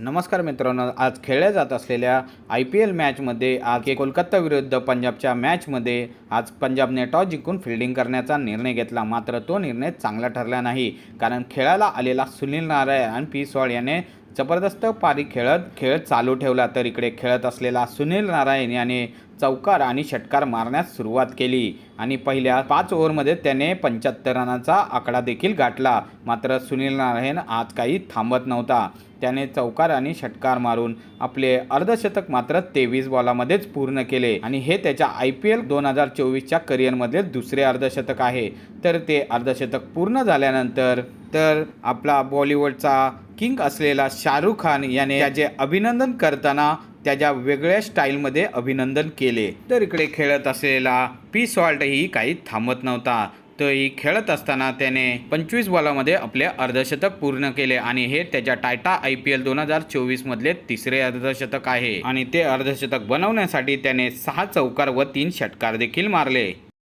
नमस्कार मित्रांनो आज खेळल्या जात असलेल्या आय पी एल मॅचमध्ये आज कोलकाता विरुद्ध पंजाबच्या मॅचमध्ये आज पंजाबने टॉस जिंकून फिल्डिंग करण्याचा निर्णय घेतला. मात्र तो निर्णय चांगला ठरला नाही. कारण खेळायला आलेला सुनील नारायण आणि पी सॉल याने जबरदस्त पारी खेळत खेळ चालू ठेवला तर इकडे खेळत असलेला सुनील नारायण याने चौकार आणि षटकार मारण्यास सुरुवात केली. आणि पहिल्या पाच ओव्हरमध्ये त्याने पंच्याहत्तर रनाचा आकडा देखील गाठला. मात्र सुनील नारायण आज काही थांबत नव्हता. त्याने चौकार आणि षटकार मारून आपले अर्धशतक मात्र तेवीस बॉलामध्येच पूर्ण केले. आणि हे त्याच्या आय पी एल दोन हजार चोवीसच्या करिअरमधले दुसरे अर्धशतक आहे. तर ते अर्धशतक पूर्ण झाल्यानंतर तर आपला बॉलिवूडचा किंग असलेला शाहरुख खान याने त्याचे अभिनंदन करताना त्याच्या वेगळ्या स्टाईलमध्ये अभिनंदन केले. तर इकडे खेळत असलेला पी सॉल्टही काही थांबत नव्हता. तोही खेळत असताना त्याने पंचवीस बॉलामध्ये आपले अर्धशतक पूर्ण केले आणि हे त्याच्या टाटा आय पी एल दोन हजार चोवीसमधले तिसरे अर्धशतक आहे. आणि ते अर्धशतक बनवण्यासाठी त्याने सहा चौकार व तीन षटकार देखील मारले.